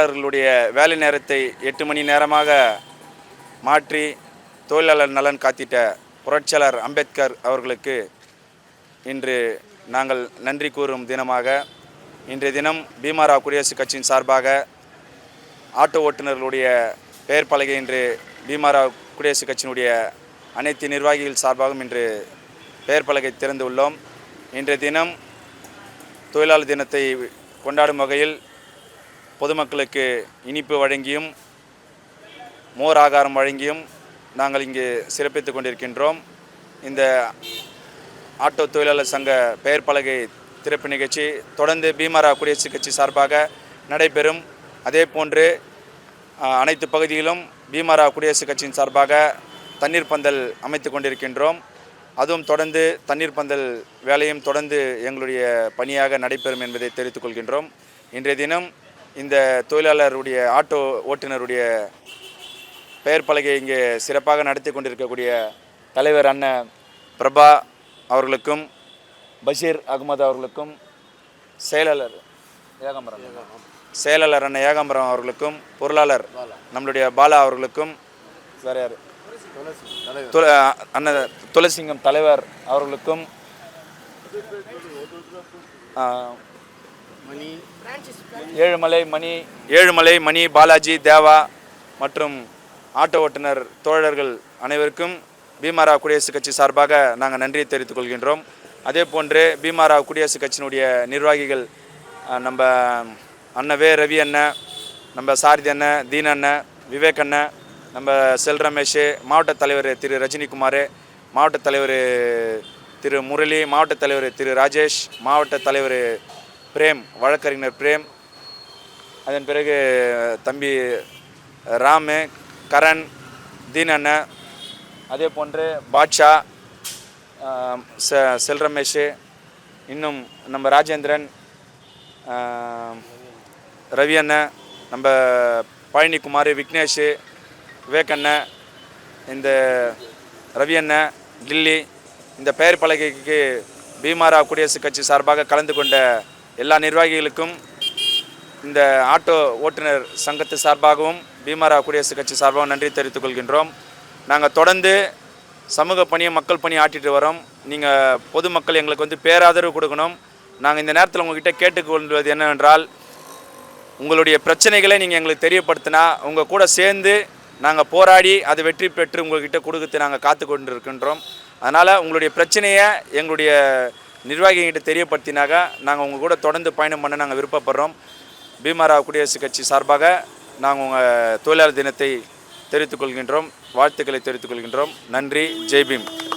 தொழிலாளர்களுடைய வேலை நேரத்தை எட்டு மணி நேரமாக மாற்றி தொழிலாளர் நலன் காத்திட்ட புரட்சியாளர் அம்பேத்கர் அவர்களுக்கு இன்று நாங்கள் நன்றி கூறும் தினமாக இன்றைய தினம் பீமாராவ் குடியரசுக் கட்சியின் சார்பாக ஆட்டோ ஓட்டுநர்களுடைய பெயர் பலகை இன்று பீமாரா குடியரசுக் கட்சியினுடைய அனைத்து நிர்வாகிகள் சார்பாகவும் இன்று பெயர் பலகை திறந்து உள்ளோம். இன்றைய தினம் தொழிலாளர் தினத்தை கொண்டாடும் வகையில் பொதுமக்களுக்கு இனிப்பு வழங்கியும் மோர் ஆகாரம் வழங்கியும் நாங்கள் இங்கு சிறப்பித்துக் கொண்டிருக்கின்றோம். இந்த ஆட்டோ தொழிலாளர் சங்க பெயர் பலகை திறப்பு நிகழ்ச்சி தொடர்ந்து பீமாரா குடியரசுக் கட்சி சார்பாக நடைபெறும். அதே போன்று அனைத்து பகுதியிலும் பீமாரா குடியரசுக் கட்சியின் சார்பாக தண்ணீர் பந்தல் அமைத்து கொண்டிருக்கின்றோம். அதுவும் தொடர்ந்து தண்ணீர் பந்தல் வேலையும் தொடர்ந்து எங்களுடைய பணியாக நடைபெறும் என்பதை தெரிவித்துக் கொள்கின்றோம். இன்றைய தினம் இந்த தொழிலாளருடைய ஆட்டோ ஓட்டுநருடைய பெயர் பலகை இங்கே சிறப்பாக நடத்தி கொண்டிருக்கக்கூடிய தலைவர் அண்ணன் பிரபா அவர்களுக்கும் பஷீர் அகமது அவர்களுக்கும் செயலாளர் ஏகாம்பரம் செயலாளர் அண்ணன் ஏகாம்பரம் அவர்களுக்கும் பொருளாளர் நம்மளுடைய பாலா அவர்களுக்கும் வேற யார்? அண்ணன் துளசிங்கம் தலைவர் அவர்களுக்கும் ஏழுமலை மணி ஏழுமலை மணி பாலாஜி தேவா மற்றும் ஆட்டோ ஓட்டுநர் தோழர்கள் அனைவருக்கும் பீமாரா குடியரசுக் கட்சி சார்பாக நாங்கள் நன்றியை தெரிவித்துக் கொள்கின்றோம். அதே போன்று பீமாரா குடியரசுக் கட்சியினுடைய நிர்வாகிகள் நம்ம அண்ணன் வே ரவி அண்ணன் நம்ம சாரதி அண்ணன் தீன் அண்ணன் விவேக் அண்ணன் நம்ம செல் ரமேஷ் மாவட்ட தலைவர் திரு ரஜினிகுமார் மாவட்ட தலைவர் திரு முரளி மாவட்ட தலைவர் திரு ராஜேஷ் மாவட்ட தலைவர் பிரேம் வழக்கறிஞர் பிரேம். அதன் பிறகு தம்பி ராமு கரண் தீனண்ண அதே போன்று பாட்ஷா செ செல் ரமேஷ் இன்னும் நம்ம ராஜேந்திரன் ரவி அண்ணன் நம்ம பழனிக்குமார் விக்னேஷ் விவேக்கண்ணன் இந்த ரவி அண்ணன் டில்லி இந்த பெயர் பலகைக்கு பீமாரா குடியரசுக் கட்சி சார்பாக கலந்து கொண்ட எல்லா நிர்வாகிகளுக்கும் இந்த ஆட்டோ ஓட்டுநர் சங்கத்து சார்பாகவும் பீமாரா குடியரசுக் கட்சி சார்பாகவும் நன்றி தெரிவித்துக் கொள்கின்றோம். நாங்கள் தொடர்ந்து சமூக பணியை மக்கள் பணி ஆற்றிட்டு வரோம். நீங்கள் பொதுமக்கள் எங்களுக்கு வந்து பேராதரவு கொடுக்கணும். நாங்கள் இந்த நேரத்தில் உங்ககிட்ட கேட்டுக்கொள்வது என்னவென்றால் உங்களுடைய பிரச்சனைகளை நீங்கள் எங்களுக்கு தெரியப்படுத்தினா உங்கள் கூட சேர்ந்து நாங்கள் போராடி அதை வெற்றி பெற்று உங்கள்கிட்ட கொடுத்து நாங்கள் காத்து கொண்டு இருக்கின்றோம் அதனால் உங்களுடைய பிரச்சனையை எங்களுடைய நிர்வாகிகிட்ட தெரியப்படுத்தினாக்க நாங்கள் உங்கள் கூட தொடர்ந்து பயணம் பண்ண நாங்கள் விருப்பப்படுறோம். பீமாரா குடியரசுக் கட்சி சார்பாக நாங்கள் உங்கள் தொழிலாளர் தினத்தை தெரிவித்துக் கொள்கின்றோம். வாழ்த்துக்களை தெரிவித்துக் கொள்கின்றோம். நன்றி. ஜெய்பீம்